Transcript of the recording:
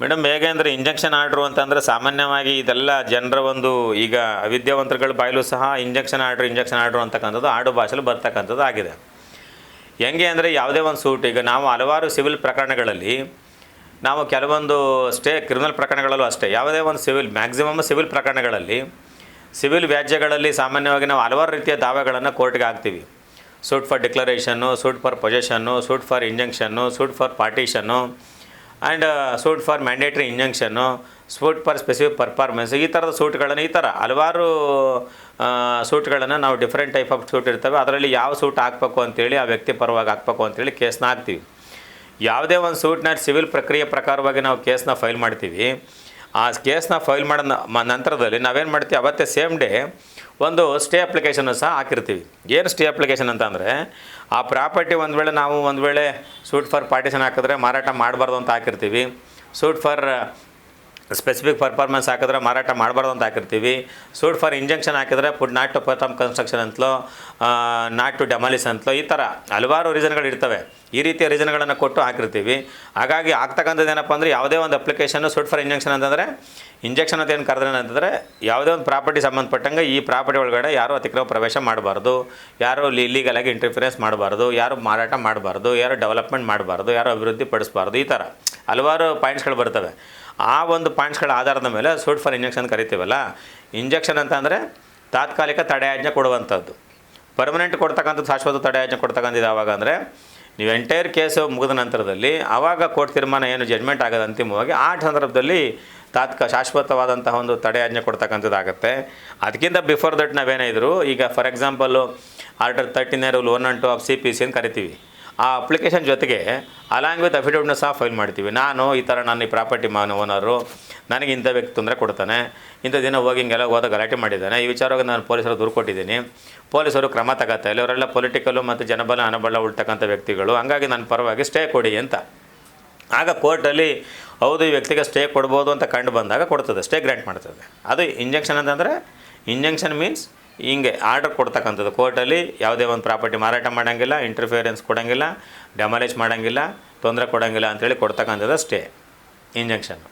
Madam, ಹೇಗೆ ಅಂದರೆ injection order ಅಂತಂದರೆ ಸಾಮಾನ್ಯವಾಗಿ ಇದೆಲ್ಲ ಜನರ ಒಂದು ಈಗ ವಿದ್ಯಾವಂತರುಗಳ ಬಾಯಲು ಸಹ ಇಂಜೆಕ್ಷನ್ ಆರ್ಡ್ರು ಇಂಜೆಕ್ಷನ್ ಆರ್ಡ್ರು ಅಂತಕ್ಕಂಥದ್ದು ಆಡು ಭಾಷೆಲಿ ಬರ್ತಕ್ಕಂಥದ್ದು ಆಗಿದೆ. ಹೆಂಗೆ ಅಂದರೆ ಯಾವುದೇ ಒಂದು ಸೂಟ್, ಈಗ ನಾವು ಹಲವಾರು ಸಿವಿಲ್ ಪ್ರಕರಣಗಳಲ್ಲಿ, ನಾವು ಕೆಲವೊಂದು ಸ್ಟೇ ಕ್ರಿಮಿನಲ್ ಪ್ರಕರಣಗಳಲ್ಲೂ ಅಷ್ಟೇ, ಯಾವುದೇ ಒಂದು ಸಿವಿಲ್, ಮ್ಯಾಕ್ಸಿಮಮ್ ಸಿವಿಲ್ ಪ್ರಕರಣಗಳಲ್ಲಿ, ಸಿವಿಲ್ ವ್ಯಾಜ್ಯಗಳಲ್ಲಿ ಸಾಮಾನ್ಯವಾಗಿ ನಾವು ಹಲವಾರು ರೀತಿಯ ದಾವೆಗಳನ್ನು ಕೋರ್ಟ್ಗೆ ಹಾಕ್ತೀವಿ. Suit for declaration, suit for possession suit for injection, suit for partition and suit for mandatory injunction suit for specific performance ಈ ಥರದ ಸೂಟ್ಗಳನ್ನು ಈ ಥರ ಹಲವಾರು ಸೂಟ್ಗಳನ್ನು ನಾವು ಡಿಫ್ರೆಂಟ್ ಟೈಪ್ ಆಫ್ ಸೂಟ್ ಇರ್ತವೆ. ಅದರಲ್ಲಿ ಯಾವ ಸೂಟ್ ಹಾಕಬೇಕು ಅಂತೇಳಿ, ಆ ವ್ಯಕ್ತಿ ಪರವಾಗಿ ಹಾಕಬೇಕು ಅಂತೇಳಿ ಕೇಸ್ನ ಹಾಕ್ತೀವಿ. ಯಾವುದೇ ಒಂದು ಸೂಟ್ನ ಸಿವಿಲ್ ಪ್ರಕ್ರಿಯೆ ಪ್ರಕಾರವಾಗಿ ನಾವು ಕೇಸ್ನ ಫೈಲ್ ಮಾಡ್ತೀವಿ. ಆ ಕೇಸ್ನ ಫೈಲ್ ಮಾಡೋ ನಂತರದಲ್ಲಿ ನಾವೇನು ಮಾಡ್ತೀವಿ, ಅವತ್ತೇ ಸೇಮ್ ಡೇ ಒಂದು ಸ್ಟೇ ಅಪ್ಲಿಕೇಶನ್ನು ಸಹ ಹಾಕಿರ್ತೀವಿ. ಏನು ಸ್ಟೇ ಅಪ್ಲಿಕೇಶನ್ ಅಂತಂದರೆ, ಆ ಪ್ರಾಪರ್ಟಿ ಒಂದು ವೇಳೆ ನಾವು ಒಂದು ವೇಳೆ ಸೂಟ್ ಫಾರ್ ಪಾರ್ಟಿಷನ್ ಹಾಕಿದ್ರೆ ಮಾರಾಟ ಮಾಡಬಾರ್ದು ಅಂತ ಹಾಕಿರ್ತೀವಿ. ಸೂಟ್ ಫಾರ್ ಸ್ಪೆಸಿಫಿಕ್ ಪರ್ಫಾರ್ಮೆನ್ಸ್ ಹಾಕಿದ್ರೆ ಮಾರಾಟ ಮಾಡಬಾರ್ದು ಅಂತ ಹಾಕಿರ್ತೀವಿ. ಸೂಟ್ ಫಾರ್ ಇಂಜೆಕ್ಷನ್ ಹಾಕಿದ್ರೆ food not to perform construction ಅಂತಲೋ not to demolish ಅಂತಲೋ ಈ ಥರ ಹಲವಾರು ರೀಸನ್ಗಳು ಇರ್ತವೆ. ಈ ರೀತಿಯ ರೀಸನ್ಗಳನ್ನು ಕೊಟ್ಟು ಹಾಕಿರ್ತೀವಿ. ಹಾಗಾಗಿ ಆಗ್ತಕ್ಕಂಥದ್ದು ಏನಪ್ಪ ಅಂದರೆ ಯಾವುದೇ ಒಂದು ಅಪ್ಲಿಕೇಶನ್ನು ಸೂಟ್ ಫಾರ್ ಇಂಜೆಕ್ಷನ್ ಅಂತಂದರೆ ಇಂಜೆಕ್ಷನ್ ಅಂತ ಏನು ಕರೆದ್ರೆ ಅಂತಂದರೆ, ಯಾವುದೇ ಒಂದು ಪ್ರಾಪರ್ಟಿ ಸಂಬಂಧಪಟ್ಟಂಗೆ ಈ ಪ್ರಾಪರ್ಟಿ ಒಳಗಡೆ ಯಾರು ಅತಿಕ್ರಮ ಪ್ರವೇಶ ಮಾಡಬಾರ್ದು. ಯಾರು ಇಲ್ಲಿಗಲಾಗಿ ಇಂಟರ್ಫಿರೆನ್ಸ್ ಮಾಡಬಾರ್ದು. ಯಾರು ಮಾರಾಟ ಮಾಡಬಾರ್ದು. ಯಾರು ಡೆವಲಪ್ಮೆಂಟ್ ಮಾಡಬಾರ್ದು. ಯಾರು ಅಭಿವೃದ್ಧಿ ಪಡಿಸಬಾರ್ದು ಈ ಥರ ಹಲವಾರು ಪಾಯಿಂಟ್ಸ್ಗಳು ಬರ್ತವೆ. ಆ ಒಂದು ಪಾಯಿಂಟ್ಸ್ಗಳ ಆಧಾರದ ಮೇಲೆ ಸೂಟ್ ಫಾರ್ ಇಂಜೆಕ್ಷನ್ ಕರಿತೀವಲ್ಲ? ಇಂಜೆಕ್ಷನ್ ಅಂತ ಅಂದರೆ ತಾತ್ಕಾಲಿಕ ತಡೆಯಾಜ್ಞೆ ಕೊಡುವಂಥದ್ದು. ಪರ್ಮನೆಂಟ್ ಕೊಡ್ತಕ್ಕಂಥದ್ದು ಶಾಶ್ವತ ತಡೆಯಾಜ್ಞೆ ಕೊಡ್ತಕ್ಕಂಥದ್ದು ಯಾವಾಗ ಅಂದರೆ, ನೀವು ಎಂಟೈರ್ ಕೇಸು ಮುಗಿದ ನಂತರದಲ್ಲಿ ಆವಾಗ ಕೋರ್ಟ್ ತೀರ್ಮಾನ ಏನು ಜಜ್ಮೆಂಟ್ ಆಗೋದು ಅಂತಿಮವಾಗಿ ಆ ಸಂದರ್ಭದಲ್ಲಿ ತಾತ್ಕ, ಶಾಶ್ವತವಾದಂತಹ ಒಂದು ತಡೆಯಾಜ್ಞೆ ಕೊಡ್ತಕ್ಕಂಥದ್ದಾಗುತ್ತೆ ಅದಕ್ಕಿಂತ ಬಿಫೋರ್ ದಟ್ ನಾವೇನೇ ಇದ್ರು ಈಗ for example order thirteen rule one and two of C P C ಅಂತ ಕರಿತೀವಿ. ಆ ಅಪ್ಲಿಕೇಶನ್ ಜೊತೆಗೆ ಅಲಾಂಗ್ ವಿತ್ ಅಫಿಡವಿಟ್ನ ಸಹ ಫೈಲ್ ಮಾಡ್ತೀವಿ. ನಾನು ಈ ಥರ ನಾನು ಈ ಪ್ರಾಪರ್ಟಿ ಮಾನ ಓನರು ನನಗೆ ಇಂಥ ವ್ಯಕ್ತಿ ತೊಂದರೆ ಕೊಡ್ತಾನೆ. ಇಂಥ ದಿನ ಹೋಗಿ ಹಿಂಗೆಲ್ಲ ಹೋದ ಗಲಾಟೆ ಮಾಡಿದ್ದಾನೆ. ಈ ವಿಚಾರವಾಗಿ ನಾನು ಪೊಲೀಸರು ದೂರು ಕೊಟ್ಟಿದ್ದೀನಿ ಪೊಲೀಸರು ಕ್ರಮ ತಗೋತಾ ಇಲ್ಲ ಇವರೆಲ್ಲ ಪೊಲಿಟಿಕಲ್ಲು ಮತ್ತು ಜನಬಲ ಹಣಬಲ ಉಳ್ತಕ್ಕಂಥ ವ್ಯಕ್ತಿಗಳು. ಹಂಗಾಗಿ ನನ್ನ ಪರವಾಗಿ ಸ್ಟೇ ಕೊಡಿ ಅಂತ. ಆಗ ಕೋರ್ಟಲ್ಲಿ ಹೌದು, ಈ ವ್ಯಕ್ತಿಗೆ ಸ್ಟೇ ಕೊಡ್ಬೋದು ಅಂತ ಕಂಡು ಬಂದಾಗ ಕೊಡ್ತದೆ. ಸ್ಟೇ ಗ್ರ್ಯಾಂಟ್ ಮಾಡ್ತದೆ. ಅದು ಇಂಜೆಕ್ಷನ್ ಅಂತಂದರೆ ಇಂಜೆಕ್ಷನ್ ಮೀನ್ಸ್ ಹಿಂಗೆ ಆರ್ಡರ್ ಕೊಡ್ತಕ್ಕಂಥದ್ದು. ಕೋರ್ಟಲ್ಲಿ ಯಾವುದೇ ಒಂದು ಪ್ರಾಪರ್ಟಿ ಮಾರಾಟ ಮಾಡೋಂಗಿಲ್ಲ ಇಂಟರ್ಫಿಯರೆನ್ಸ್ ಕೊಡೋಂಗಿಲ್ಲ ಡೆಮಾಲಿಷ್ ಮಾಡೋಂಗಿಲ್ಲ, ತೊಂದರೆ ಕೊಡೋಂಗಿಲ್ಲ ಅಂತೇಳಿ ಕೊಡ್ತಕ್ಕಂಥದ್ದು ಸ್ಟೇ ಇಂಜೆಕ್ಷನ್